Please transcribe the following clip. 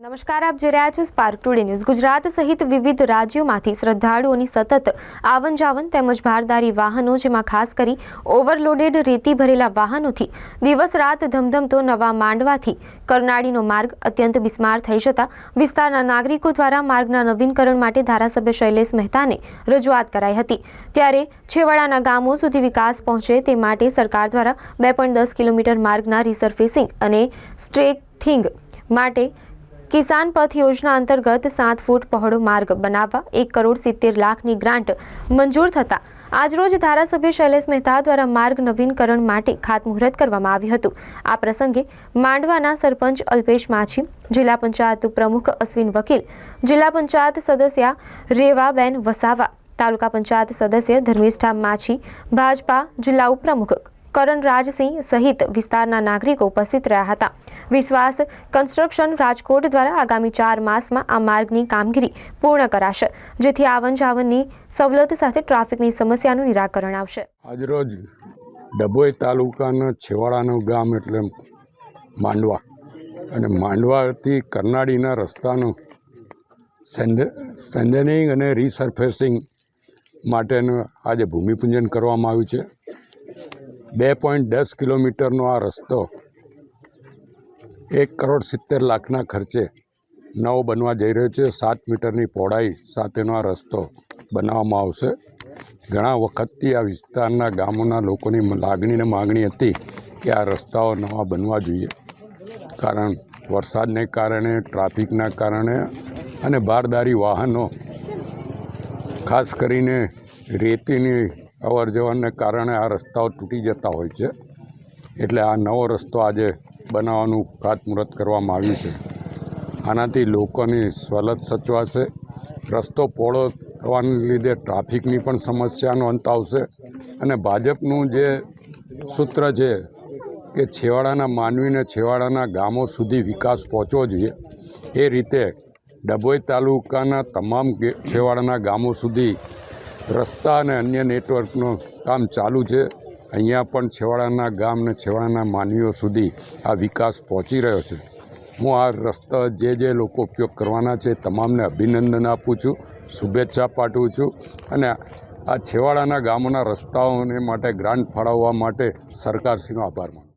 નમસ્કાર, આપ જોઈ રહ્યા છો સ્પાર્ક ટુડે ન્યૂઝ ગુજરાત સહિત વિવિધ રાજ્યોમાંથી શ્રદ્ધાળુઓની સતત આવન જાવન તેમજ ભારદારી વાહનો, જેમાં ખાસ કરી ઓવરલોડેડ રેતી ભરેલા વાહનોથી દિવસ રાત ધમધમતો નવા માંડવાથી કરનાળીનો માર્ગ અત્યંત બિસ્માર થઈ જતા વિસ્તારના નાગરિકો દ્વારા માર્ગના નવીનકરણ માટે ધારાસભ્ય શૈલેષ મહેતાને રજૂઆત કરાઈ હતી. ત્યારે છેવાડાના ગામો સુધી વિકાસ પહોંચે તે માટે સરકાર દ્વારા બે કિલોમીટર માર્ગના રિસર્ફેસિંગ અને સ્ટ્રેકથિંગ માટે કિસાન પથ યોજના અંતર્ગત સાત ફૂટ પહોળો માર્ગ બનાવવા, એક કરોડ સિત્તેર લાખની ગ્રાન્ટ મંજૂર થતા આજરોજ ધારાસભ્ય શૈલેષ મહેતા દ્વારા માર્ગ નવીનકરણ માટે ખાતમુહૂર્ત કરવામાં આવ્યું હતું. આ પ્રસંગે માંડવાના સરપંચ અલ્પેશ માછી, જિલ્લા પંચાયત પ્રમુખ અશ્વિન વકીલ, જિલ્લા પંચાયત સદસ્ય રેવાબેન વસાવા, તાલુકા પંચાયત સદસ્ય ધર્મિષ્ઠા માછી, ભાજપા જિલ્લા ઉપપ્રમુખ કરણરાજસિંહ સહિત વિસ્તારના નાગરિકો ઉપસ્થિત રહ્યા હતા. વિશ્વાસ કન્સ્ટ્રક્શન રાજકોટ દ્વારા આગામી ચાર માસમાં આ માર્ગની કામગીરી પૂર્ણ કરાશે, જેથી આવન જાવનની સવલત સાથે ટ્રાફિકની સમસ્યાનું નિરાકરણ આવશે. આજરોજ ડભોઈ તાલુકાના છેવાડાનું ગામ એટલે માંડવા અને માંડવાથી કરનાળીના રસ્તાનું સેન્ડ સેન્ડનિંગ અને રીસર્ફેસિંગ માટેનું આજે ભૂમિપૂજન કરવામાં આવ્યું છે. બે પોઈન્ટ દસ કિલોમીટરનો આ રસ્તો એક કરોડ સિત્તેર લાખના ખર્ચે નવો બનવા જઈ રહ્યો છે. સાત મીટરની પહોળાઈ સાથેનો આ રસ્તો બનાવવામાં આવશે. ઘણા વખતથી આ વિસ્તારના ગામોના લોકોની લાગણી ને માગણી હતી કે આ રસ્તાઓ નવા બનવા જોઈએ. કારણ વરસાદને કારણે, ટ્રાફિકના કારણે અને બારદારી વાહનો, ખાસ કરીને રેતીની અવર જવરને કારણે આ રસ્તાઓ તૂટી જતા હોય છે. એટલે આ નવો રસ્તો આજે બનાવવાનું ખાતમુહૂર્ત કરવામાં આવ્યું છે. આનાથી લોકોની સવલત સચવાશે, રસ્તો પહોળો થવાને લીધે ટ્રાફિકની પણ સમસ્યાનો અંત આવશે અને ભાજપનું જે સૂત્ર છે કે છેવાડાના માનવીને છેવાડાના ગામો સુધી વિકાસ પહોંચવો જોઈએ, એ રીતે ડભોઈ તાલુકાના તમામ છેવાડાના ગામો સુધી રસ્તા અને અન્ય નેટવર્કનું કામ ચાલુ છે. અહીંયા પણ છેવાડાના ગામ ને છેવાડાના માનવીઓ સુધી આ વિકાસ પહોંચી રહ્યો છે. હું આ રસ્તા જે જે લોકો ઉપયોગ કરવાના છે તમામને અભિનંદન આપું છું, શુભેચ્છા પાઠવું છું અને આ છેવાડાના ગામોના રસ્તાઓને માટે ગ્રાન્ટ ફાળવવા માટે સરકારશ્રીનો આભાર માનું